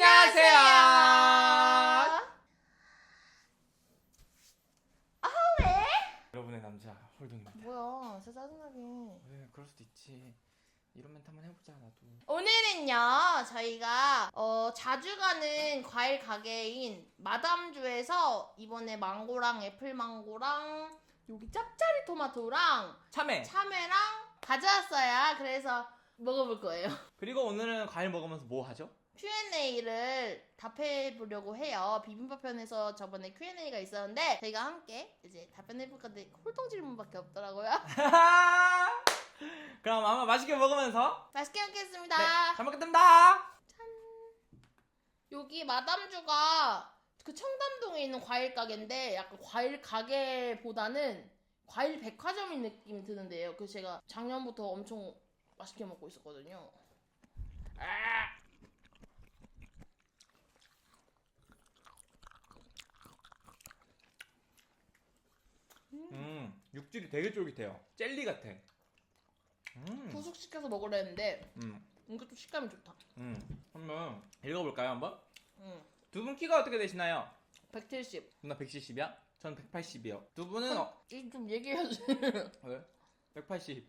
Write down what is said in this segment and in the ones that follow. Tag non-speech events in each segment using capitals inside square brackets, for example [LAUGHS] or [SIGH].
안녕하세요. 아 왜? 여러분의 남자 홀동입니다. 뭐야, 진짜 짜증나게. 네, 그럴 수도 있지. 이런 멘트 한번 해보자 나도. 오늘은요, 저희가 어, 자주 가는 과일 가게인 마담주에서 이번에 망고랑 애플망고랑 여기 짭짜리 토마토랑 참외. 참외랑 가져왔어요. 그래서 먹어볼 거예요. 그리고 오늘은 과일 먹으면서 뭐 하죠? Q&A를 답해보려고 해요. 비빔밥 편에서 저번에 Q&A가 있었는데 저희가 함께 이제 답변해볼 건데 홀통 질문밖에 없더라고요. [LAUGHS] 그럼 아마 맛있게 먹으면서 맛있게 먹겠습니다. 네, 잘 먹겠습니다. 여기 마담주가 그 청담동에 있는 과일 가게인데 약간 과일 가게보다는 과일 백화점인 느낌이 드는데요. 그래서 제가 작년부터 엄청 맛있게 먹고 있었거든요. 아! 음, 육질이 되게 쫄깃해요. 젤리 같아. 음, 후숙시켜서 먹으려 했는데 음, 이것도 식감이 좋다. 음. 한번 읽어볼까요 한번? 음. 두 분 키가 어떻게 되시나요? 170. 누나 170이야? 전 180이요. 두 분은 어, 이좀 얘기해야지. 왜? 180.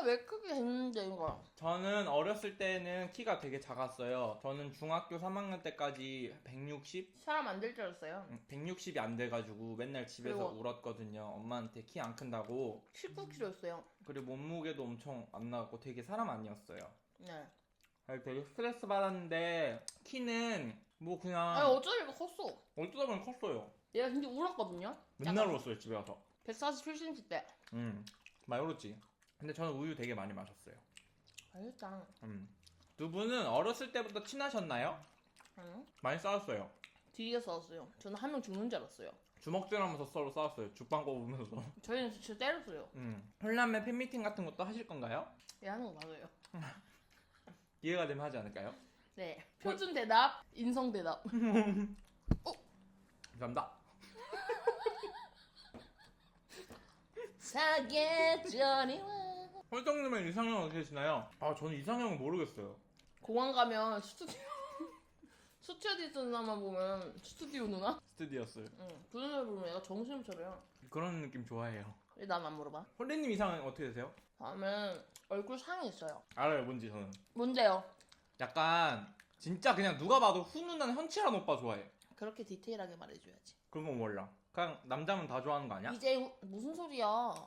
키가 왜 크게 됐는데 이거. 저는 어렸을 때는 키가 되게 작았어요. 저는 중학교 3학년 때까지 160, 사람 안 될 줄 알았어요. 160이 안 돼가지고 맨날 집에서 그리고- 울었거든요. 엄마한테 키 안 큰다고. 19kg였어요. 그리고 몸무게도 엄청 안 나왔고 되게 사람 아니었어요. 네. 그래서 되게 스트레스 받았는데 키는 뭐 그냥 아니 어쩌니까 컸어. 어쩌다 보니 컸어요. 얘가 진짜 울었거든요. 맨날 울었어요 집에 와서. 147cm 때. 음 많이 울었지. 근데 저는 우유 되게 많이 마셨어요. 알겠다. 음. 두 분은 어렸을 때부터 친하셨나요? 응? 많이 싸웠어요. 뒤에 싸웠어요. 저는 한 명 죽는 줄 알았어요. 주먹질하면서 서로 싸웠어요. 죽방 꼽으면서. [LAUGHS] 저희는 진짜 때렸어요. 음. 홀남매 팬미팅 같은 것도 하실 건가요? 얘 하는 거 맞아요. [LAUGHS] 기회가 되면 하지 않을까요? 네. 표준 대답, 인성 대답. [LAUGHS] 감사합니다. 사계절이 와. 홀정님은 이상형 어떻게 되시나요? 아 저는 이상형은 모르겠어요. 공항 가면 스튜디오 [LAUGHS] 스튜디오 누나만 보면 스튜디오 누나? 스튜디오스. 응. 그 누나 보면 얘가 정신을 차려요. 그런 느낌 좋아해요. 왜난안 물어봐? 홀리님 이상형 어떻게 되세요? 다음은 얼굴 상이 있어요. 알아요 뭔지 저는. 뭔데요? 약간 진짜 그냥 누가 봐도 훈훈한 현칠한 오빠 좋아해. 그렇게 디테일하게 말해줘야지. 그런 건 몰라. 그냥 남자면 다 좋아하는 거 아니야? 이재훈 무슨 소리야?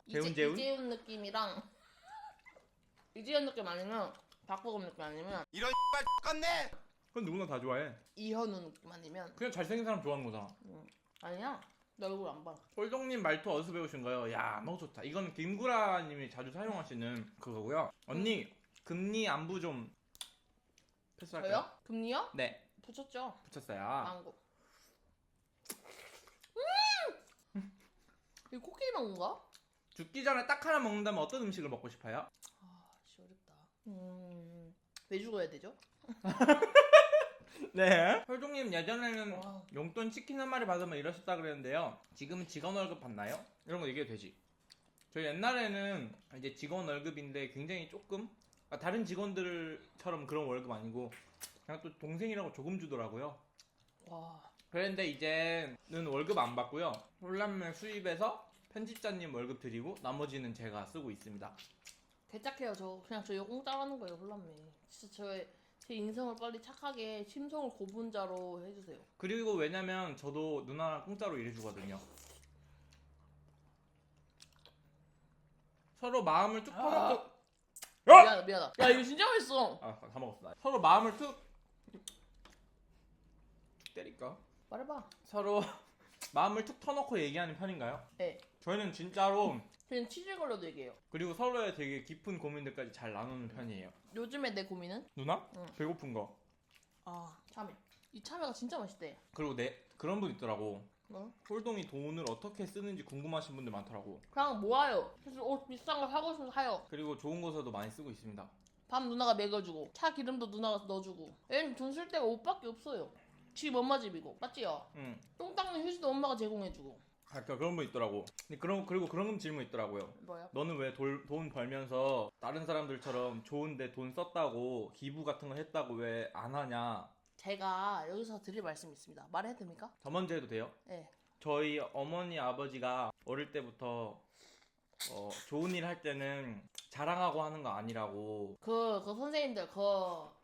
재훈, 이재, 재훈? 이재훈 느낌이랑 [LAUGHS] 이재훈 느낌 아니면 박보검 느낌 아니면 이런 X 같네. 그건 누구나 다 좋아해. 이현우 느낌 아니면 그냥 잘생긴 사람 좋아하는 거잖아. 음, 아니야 나 얼굴 안 봐. 홀정님 말투 어디서 배우신 거예요? 야 너무 좋다. 이건 김구라님이 자주 사용하시는 그거고요. 언니 금리 안부 좀 패스할까요? 저요? 금리요? 네 붙였죠. 붙였어요. 망고. 이거 코끼리 망고인가? 죽기 전에 딱 하나 먹는다면 어떤 음식을 먹고 싶어요? 아, 씨 어렵다. 음, 왜 죽어야 되죠? [LAUGHS] 네. 홀정님 예전에는 와, 용돈 치킨 한 마리 받으면 이러셨다 그랬는데요. 지금은 직원 월급 받나요? 이런 거 얘기해도 되지. 저희 옛날에는 이제 직원 월급인데 굉장히 조금 아, 다른 직원들처럼 그런 월급 아니고 그냥 또 동생이라고 조금 주더라고요. 와, 그런데 이제는 월급 안 받고요. 홀람매 수입에서 편집자님 월급 드리고 나머지는 제가 쓰고 있습니다. 개짝해요. 저 그냥 저 이거 공짜 하는 거예요, 홀람매. 진짜 저의 제 인생을 빨리 착하게 심성을 고분 자로 해주세요. 그리고 왜냐면 저도 누나랑 공짜로 일해주거든요. 서로 마음을 뚝 터놓고 미안하다, 미안하다. 야, 이거 진짜 맛있어. 아, 다 먹었어. 나. 서로 마음을 툭 때릴까? 말해봐. 서로 [LAUGHS] 마음을 툭 터놓고 얘기하는 편인가요? 네. 저희는 진짜로 저는 치질 걸려도 얘기해요. 그리고 서로의 되게 깊은 고민들까지 잘 나누는 편이에요. 요즘에 내 고민은? 누나? 응. 배고픈 거. 아, 참외. 이 참외가 진짜 맛있대. 그리고 내 그런 분 있더라고. 뭐? 홀동이 돈을 어떻게 쓰는지 궁금하신 분들 많더라고. 그냥 모아요. 그래서 옷 비싼 거 사고 싶으면 사요. 그리고 좋은 곳에도 많이 쓰고 있습니다. 밥 누나가 먹여주고 차 기름도 누나가 넣어주고 얘는 돈 쓸 데가 옷밖에 없어요 집 엄마 집이고 맞지요? 응. 똥 닦는 휴지도 엄마가 제공해주고 아, 그러니까 그런 분 있더라고. 근데 그런 그리고 그런 질문 있더라고요. 뭐야? 너는 왜 돈 벌면서 다른 사람들처럼 좋은데 돈 썼다고 기부 같은 거 했다고 왜 안 하냐? 제가 여기서 드릴 말씀이 있습니다. 말해도 됩니까? 저 먼저 해도 돼요? 네. 저희 어머니 아버지가 어릴 때부터 어, 좋은 일 할 때는 자랑하고 하는 거 아니라고 그, 그 선생님들, 그,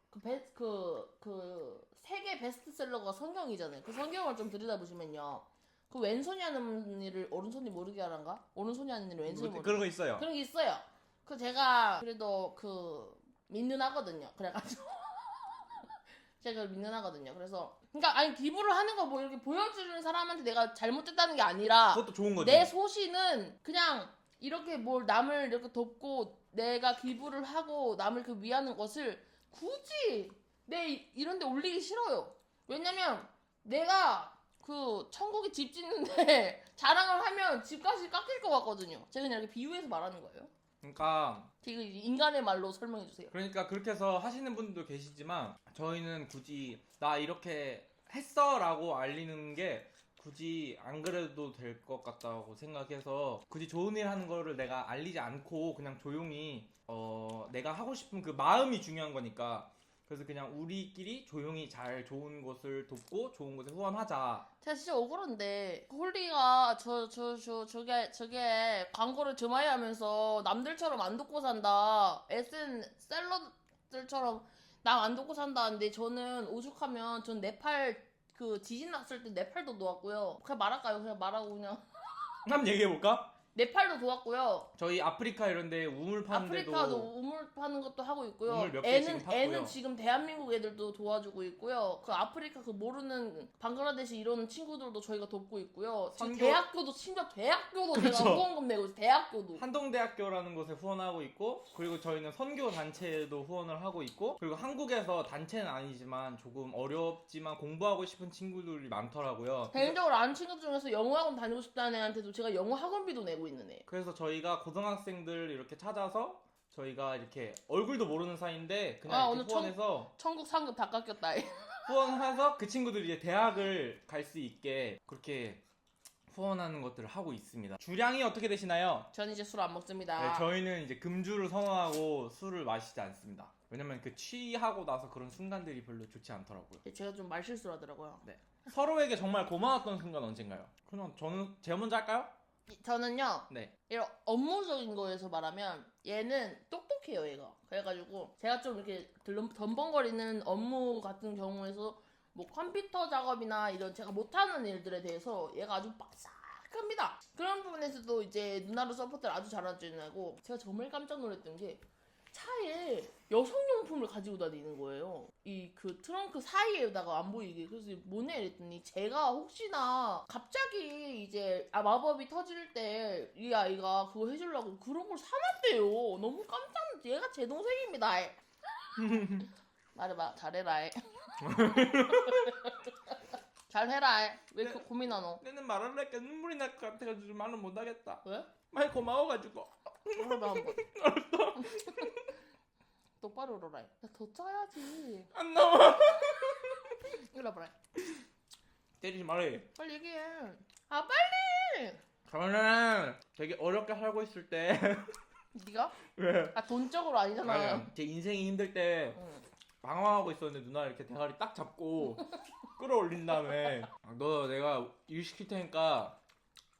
그, 베, 그, 그, 세계 베스트셀러가 성경이잖아요. 그 성경을 좀 들여다보시면요. 그 왼손이 하는 일을 오른손이 모르게 하란가? 오른손이 하는 일을 왼손이 모르게 그런 거 있어요. 그런 게 있어요. 그 제가 그래도 그 믿는 하거든요. 그래가지고 [LAUGHS] 제가 믿는 하거든요. 그래서 그러니까 아니 기부를 하는 거 뭐 이렇게 보여주는 사람한테 내가 잘못됐다는 게 아니라 그것도 좋은 거지. 내 소신은 그냥 이렇게 뭘 남을 이렇게 돕고 내가 기부를 하고 남을 그 위하는 것을 굳이 내 이- 이런 데 올리기 싫어요. 왜냐면 내가 그 천국에 집 짓는데 [LAUGHS] 자랑을 하면 집값이 깎일 것 같거든요. 제가 그냥 이렇게 비유해서 말하는 거예요. 그러니까 되게 인간의 말로 설명해 주세요. 그러니까 그렇게 해서 하시는 분들도 계시지만 저희는 굳이 나 이렇게 했어라고 알리는 게 굳이 안 그래도 될 것 같다고 생각해서 굳이 좋은 일 하는 거를 내가 알리지 않고 그냥 조용히 어 내가 하고 싶은 그 마음이 중요한 거니까 그래서 그냥 우리끼리 조용히 잘 좋은 곳을 돕고 좋은 곳에 후원하자. 제가 진짜 억울한데 홀리가 저 저 저 저 게 저게 광고를 저마이 하면서 남들처럼 안 돕고 산다. SN 셀러들처럼 남 안 돕고 산다는데 저는 오죽하면 전 네팔 그 지진 났을 때 네팔도 도왔고요. 그냥 말할까요? 그냥 말하고 그냥 한번 얘기해 볼까? 네팔도 도왔고요. 저희 아프리카 이런데 우물 파는 데도 아프리카도 우물 파는 것도 하고 있고요. 우물 몇개 애는 지금 팠고요. 애는 지금 대한민국 애들도 도와주고 있고요. 그 아프리카 그 모르는 방글라데시 이런 친구들도 저희가 돕고 있고요. 지금 선교- 대학교도 심지어 대학교도 그렇죠. 제가 후원금 내고 있어요. 대학교도. 한동대학교라는 곳에 후원하고 있고 그리고 저희는 선교 단체에도 후원을 하고 있고 그리고 한국에서 단체는 아니지만 조금 어렵지만 공부하고 싶은 친구들이 많더라고요. 개인적으로 아는 친구 중에서 영어 학원 다니고 싶다는 애한테도 제가 영어 학원비도 내고 있는 애. 그래서 저희가 고등학생들 이렇게 찾아서 저희가 이렇게 얼굴도 모르는 사이인데 그냥 아, 이렇게 오늘 청- 후원해서 천국 상급 다 깎였다. [LAUGHS] 후원해서 그 친구들이 이제 대학을 갈 수 있게 그렇게 후원하는 것들을 하고 있습니다. 주량이 어떻게 되시나요? 전 이제 술 안 먹습니다. 네, 저희는 이제 금주를 선언하고 술을 마시지 않습니다. 왜냐면 그 취하고 나서 그런 순간들이 별로 좋지 않더라고요. 제가 좀 말실수를 하더라고요. 서로에게 정말 고마웠던 순간 언젠가요? 그럼 저는 제가 먼저 할까요? 이- 저는요. 네. 이런 업무적인 거에서 말하면 얘는 똑똑해요 얘가 그래가지고 제가 좀 이렇게 덜- 덤벙거리는 업무 같은 경우에서 뭐 컴퓨터 작업이나 이런 제가 못하는 일들에 대해서 얘가 아주 빡싹합니다 그런 부분에서도 이제 누나로 서포트를 아주 잘해주고 제가 정말 깜짝 놀랐던 게 차에 여성용품을 가지고 다니는 거예요. 이 그 트렁크 사이에다가 안 보이게. 그래서 뭐냐 이랬더니 제가 혹시나 갑자기 이제 아 마법이 터질 때 이 아이가 그거 해주려고 그런 걸 사놨대요. 너무 깜짝 놀 얘가 제 동생입니다. [LAUGHS] 말해봐 잘해라. [LAUGHS] 잘해라. 왜 이렇게 고민하노? 내는 말하려니까 눈물이 날 것 같아가지고 말을 못하겠다. 왜? 많이 고마워가지고. 말해봐 한번. [LAUGHS] 똑바로 울어라. 야더 짜야지. 안 나와. [LAUGHS] 이리 와봐라. 때리지 말해. 빨리 얘기해. 아 빨리. 저는 되게 어렵게 살고 있을 때 [LAUGHS] 네가? 왜? 아 돈적으로 아니잖아. 아니야. 제 인생이 힘들 때 응. 방황하고 있었는데 누나 이렇게 대가리 딱 잡고 끌어올린 다음에 아, 너 내가 일 시킬 테니까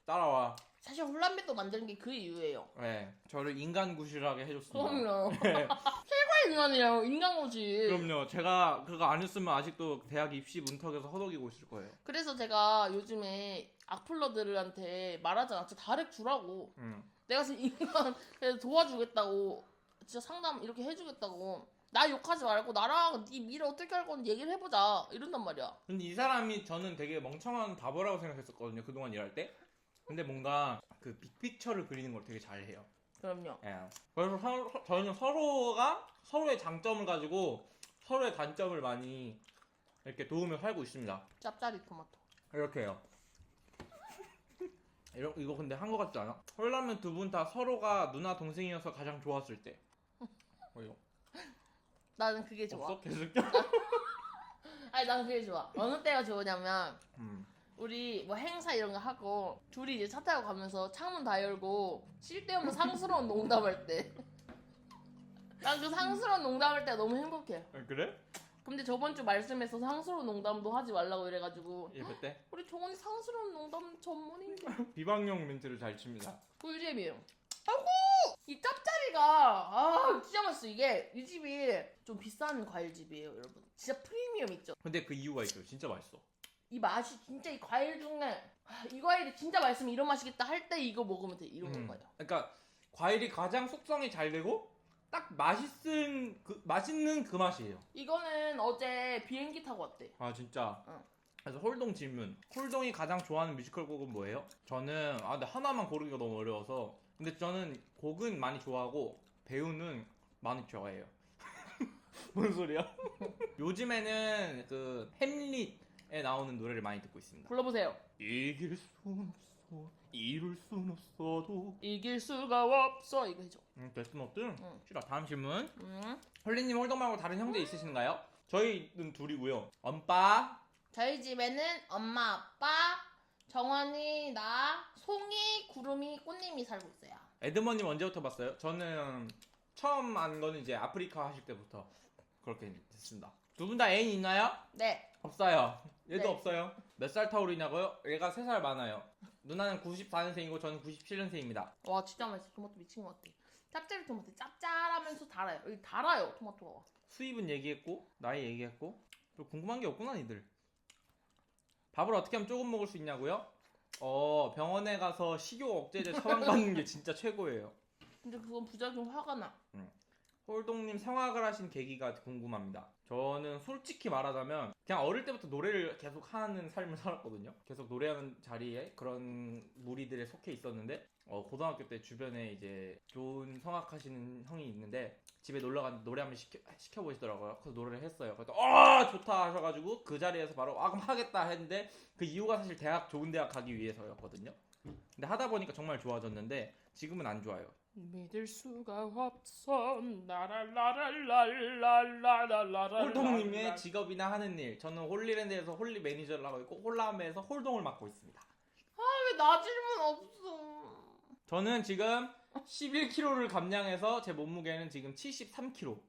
따라와. 사실 혼란빛도 만드는 게 그 이유예요. 네, 저를 인간 구실하게 해줬습니다. 그럼요. [LAUGHS] 네, 최고의 인간이에요. 인간고지. 그럼요. 제가 그거 안 했으면 아직도 대학 입시 문턱에서 허덕이고 있을 거예요. 그래서 제가 요즘에 악플러들한테 말하지 않았죠. 다렉 주라고. 음. 내가 지금 인간 그래서 도와주겠다고 진짜 상담 이렇게 해주겠다고. 나 욕하지 말고 나랑 네 미래 어떻게 할 건지 얘기를 해보자 이런단 말이야. 근데 이 사람이 저는 되게 멍청한 바보라고 생각했었거든요. 그동안 일할 때. 근데 뭔가 그 빅픽처를 그리는 걸 되게 잘해요. 그럼요. 예. 그래서 서, 서- 저희는 서로가 서로의 장점을 가지고 서로의 단점을 많이 이렇게 도우며 살고 있습니다. 짭짜리 토마토. 이렇게 해요. [LAUGHS] 이러, 이거 근데 한 거 같지 않아? 홀라면 두 분 다 서로가 누나 동생이어서 가장 좋았을 때. [LAUGHS] 어, 이거 나는 그게 좋아. 없어? 계속? [LAUGHS] 아니 난 그게 좋아. 어느 때가 좋으냐면 음. 우리 뭐 행사 이런 거 하고 둘이 이제 차 타고 가면서 창문 다 열고 쓸데없는 상스러운 [LAUGHS] 농담할 때. [LAUGHS] 난 그 상스러운 농담할 때 너무 행복해. 아, 그래? 근데 저번 주 말씀에서 상스러운 농담도 하지 말라고 이래가지고 예쁠 때 우리 종원이 상스러운 농담 전문인데 [LAUGHS] 비방용 멘트를 잘 칩니다. 꿀잼이에요. 아이고 이 짭짜리가 아 진짜 맛있어 이게 이 집이 좀 비싼 과일집이에요 여러분. 진짜 프리미엄 있죠. 근데 그 이유가 있어요. 진짜 맛있어. 이 맛이 진짜 이 과일 중에 아, 이 과일이 진짜 맛있으면 이런 맛이겠다 할 때 이거 먹으면 돼 이런 음. 거예요. 그러니까 과일이 가장 숙성이 잘 되고 딱 맛있은 그 맛있는 그 맛이에요. 이거는 어제 비행기 타고 왔대. 아 진짜. 응. 그래서 홀동 질문. 홀동이 가장 좋아하는 뮤지컬 곡은 뭐예요? 저는 아 근데 하나만 고르기가 너무 어려워서. 근데 저는 곡은 많이 좋아하고 배우는 많이 좋아해요. [LAUGHS] 뭔 소리야? [LAUGHS] 요즘에는 그 햄릿에 나오는 노래를 많이 듣고 있습니다. 불러보세요. 이길 순 없어, 이룰 순 없어도. 이길 수가 없어 이거 해줘. 음, 데스노트? 응. 싫어. 다음 질문. 음. 홀리님 홀동 말고 다른 형제 있으신가요? 저희는 둘이고요. 엄빠, 저희 집에는 엄마, 아빠, 정환이, 나, 송이, 구름이, 꽃님이 살고 있어요. 에드머님 언제부터 봤어요? 저는 처음 안 거는 이제 아프리카 하실 때부터 그렇게 됐습니다. 두 분 다 애인 있나요? 네. 없어요. 얘도 네. 없어요. 몇 살 타오르냐고요? 얘가 3살 많아요. 누나는 94년생이고 저는 97년생입니다. 와 진짜 맛있어. 토마토 미친 것 같아. 짭짤이 토마토 짭짤하면서 달아요. 여기 달아요 토마토가. 수입은 얘기했고 나이 얘기했고 또 궁금한 게 없구나 니들. 밥을 어떻게 하면 조금 먹을 수 있냐고요? 어 병원에 가서 식욕 억제제 처방받는 게 진짜 최고예요. 근데 그건 부작용 화가 나. 홀동님 성악을 하신 계기가 궁금합니다. 저는 솔직히 말하자면 그냥 어릴 때부터 노래를 계속 하는 삶을 살았거든요. 계속 노래하는 자리에 그런 무리들에 속해 있었는데 어, 고등학교 때 주변에 이제 좋은 성악하시는 형이 있는데 집에 놀러 갔는데 노래 한번 시켜, 시켜보시더라고요. 그래서 노래를 했어요. 그래서 아 좋다 하셔가지고 그 자리에서 바로 아 그럼 하겠다 했는데 그 이유가 사실 대학 좋은 대학 가기 위해서였거든요. 근데 하다 보니까 정말 좋아졌는데 지금은 안 좋아요. 믿을 수가 없어. 나랄라랄랄랄랄랄랄랄 홀동님의 직업이나 하는 일 저는 홀리랜드에서 홀리 매니저를 하고 있고 홀라메에서 홀동을 맡고 있습니다 왜나 질문 없어? 저는 지금 11kg를 감량해서 제 몸무게는 지금 73kg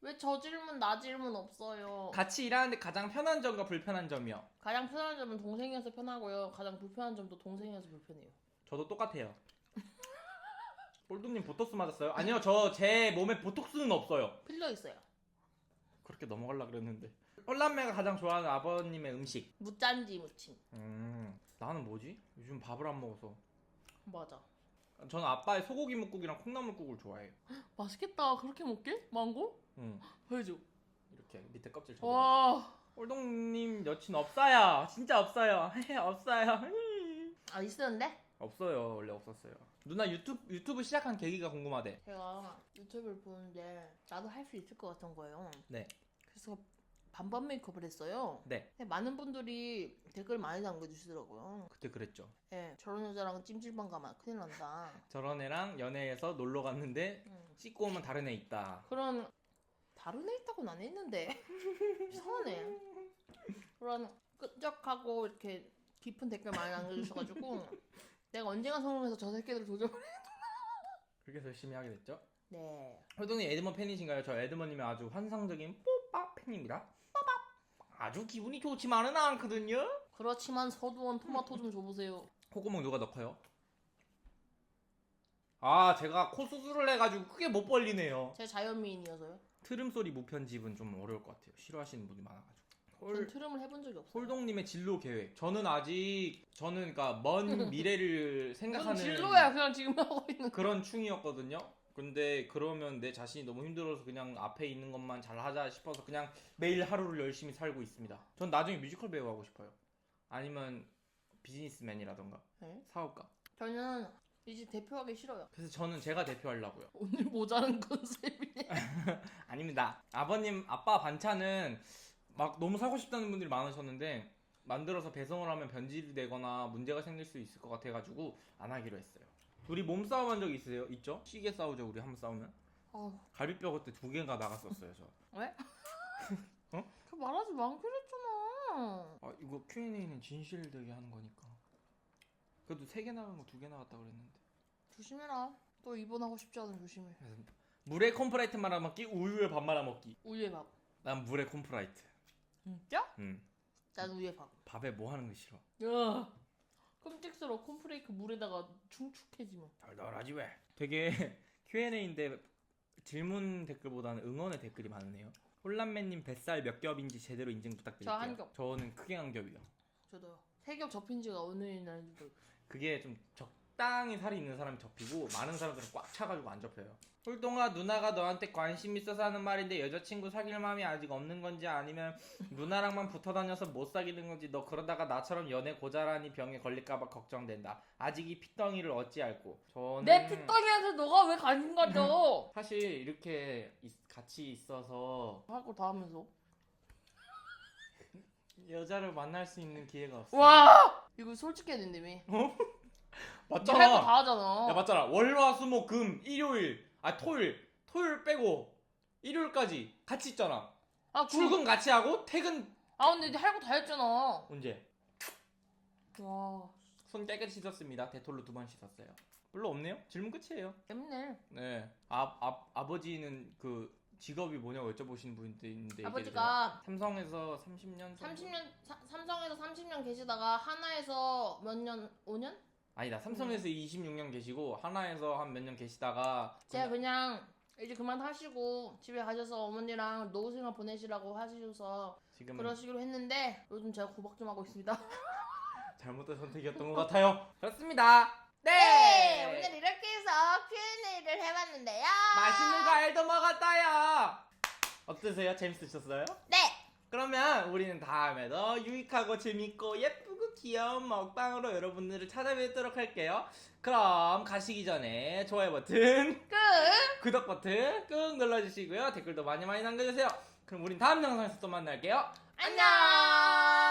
왜 저 질문 나 질문 없어요? 같이 일하는데 가장 편한 점과 불편한 점이요. 가장 편한 점은 동생이어서 편하고요. 가장 불편한 점도 동생이어서 불편해요. 저도 똑같아요 홀동님 보톡스 맞았어요? 아니요 저 제 몸에 보톡스는 없어요 필러 있어요 그렇게 넘어가려고 그랬는데 홀라메가 가장 좋아하는 아버님의 음식 무짠지 무침 음 나는 뭐지? 요즘 밥을 안 먹어서 맞아 저는 아빠의 소고기 묵국이랑 콩나물국을 좋아해요 [GASPS] 맛있겠다 그렇게 먹게? 망고? 음. 보여줘 [GASPS] 이렇게 밑에 껍질 접어. 와 홀동님 여친 없어요. 진짜 없어요. [LAUGHS] 없어요. 아 있었는데? 없어요. 원래 없었어요. 누나 유튜브 유튜브 시작한 계기가 궁금하대. 제가 유튜브를 보는데 나도 할 수 있을 것 같은 거예요. 네. 그래서 반반 메이크업을 했어요. 네. 근데 많은 분들이 댓글 많이 남겨주시더라고요. 그때 그랬죠. 예, 저런 여자랑 찜질방 가면 큰일 난다. [LAUGHS] 저런 애랑 연애해서 놀러 갔는데 음. 씻고 오면 다른 애 있다. 그런 다른 애 있다고는 안 했는데 [LAUGHS] 이상하네. 그런 끈적하고 이렇게 깊은 댓글 많이 남겨주셔가지고 [LAUGHS] 내가 언젠가 성공해서 저 새끼들 도전. 그렇게 해서 열심히 하게 됐죠. 네. 홀동님 에드먼 팬이신가요? 저 에드먼님의 아주 환상적인 뽀빠 팬입니다. 뽀빠. 아주 기분이 좋지만은 않거든요. 그렇지만 서두원 토마토 좀 줘보세요. 콧구멍 누가 더 커요? 아 제가 코 수술을 해가지고 크게 못 벌리네요. 제 자연미인이어서요. 트름 소리 무편집은 좀 어려울 것 같아요. 싫어하시는 분이 많아가지고. 전 홀, 트름을 해본 적이 없어요. 홀동님의 진로 계획. 저는 아직 저는 그러니까 먼 [LAUGHS] 미래를 그건 생각하는 진로야 그냥 지금 하고 있는 거. 그런 충이었거든요. 근데 그러면 내 자신이 너무 힘들어서 그냥 앞에 있는 것만 잘 하자 싶어서 그냥 매일 하루를 열심히 살고 있습니다. 전 나중에 뮤지컬 배우 하고 싶어요. 아니면 비즈니스맨이라던가 네? 사업가. 저는 이제 대표하기 싫어요. 그래서 저는 제가 대표하려고요. 오늘 모자란 [LAUGHS] 컨셉이네. [LAUGHS] 아닙니다. 아버님 아빠 반찬은 막 너무 사고 싶다는 분들이 많으셨는데 만들어서 배송을 하면 변질이 되거나 문제가 생길 수 있을 것 같아가지고 안 하기로 했어요. 우리 몸싸움 한 적 있으세요? 있죠? 시계 싸우죠 우리 한 번 싸우면 어, 갈비뼈 그때 두 개가 나갔었어요 저. [LAUGHS] [LAUGHS] 그 말하지 많기로 했잖아. 아 이거 Q&A는 진실 되게 하는 거니까. 그래도 세 개 나간 거 두 개 나갔다 그랬는데. 조심해라. 또 입원하고 싶지 않으면 조심해. 물에 컴프레이트 말아 먹기, 우유에 밥 말아 먹기. 우유의 밥. 난 물에 콤프라이트. 진짜? 음. 난 우유에 밥. 밥에 뭐 하는 거 싫어. 야. 끔찍스러워 콘프레이크 물에다가 중축해지면. 덜덜하지 왜? 되게 [LAUGHS] Q&A인데 질문 댓글보다는 응원의 댓글이 많으네요. 혼란맨님 뱃살 몇 겹인지 제대로 인증 부탁드릴게요. 저 한 겹. 저는 크게 한 겹이요. 저도요. 세 겹 접힌 지가 어느 날인지 그게 좀 적 당히 살이 있는 사람이 접히고 많은 사람들은 꽉 차가지고 안 접혀요. 홀동아 누나가 너한테 관심 있어서 하는 말인데 여자친구 사귈 마음이 아직 없는 건지 아니면 누나랑만 붙어 다녀서 못 사귀는 건지 너 그러다가 나처럼 연애 고자라니 병에 걸릴까봐 걱정된다. 아직 이 핏덩이를 어찌 알고? 저는 내 핏덩이한테 너가 왜 관심 가져? [LAUGHS] 사실 이렇게 있- 같이 있어서 할 거 다 하면서. 여자를 만날 수 있는 기회가 없어. 와! 이거 솔직히 했는데 맞잖아. 할거 다 하잖아. 야 맞잖아. 월화수목금 일요일. 아 토요일. 토요일 빼고 일요일까지 같이 있잖아. 아, 그- 출근 같이 하고 퇴근. 아 근데 할 거 다 했잖아. 언제? 와, 손 깨끗이 씻었습니다. 데톨로 두 번 씻었어요. 별로 없네요. 질문 끝이에요. 재밌네. 네. 아, 아, 아버지는 그 직업이 뭐냐고 여쭤보시는 분도 있는데 아버지가 삼성에서 30년 30년 사- 삼성에서 30년 계시다가 하나에서 몇 년? 5년? 아니다 삼성에서 26년 계시고 하나에서 한 몇 년 계시다가 제가 그냥 이제 그만 하시고 집에 가셔서 어머니랑 노후 생활 보내시라고 하셔서 지금 그러시기로 했는데 요즘 제가 구박 좀 하고 있습니다. [LAUGHS] 잘못된 선택이었던 것 [LAUGHS] 같아요 그렇습니다 네, 오늘 이렇게 해서 Q&A를 해봤는데요. 맛있는 과일도 먹었어요. 어떠세요? 재밌으셨어요? 네, 그러면 우리는 다음에도 유익하고 재밌고 예쁘고 귀여운 먹방으로 여러분들을 찾아뵙도록 할게요. 그럼 가시기 전에 좋아요 버튼, 끝. 구독 버튼 꾹 눌러주시고요. 댓글도 많이 많이 남겨주세요. 그럼 우린 다음 영상에서 또 만날게요. 안녕.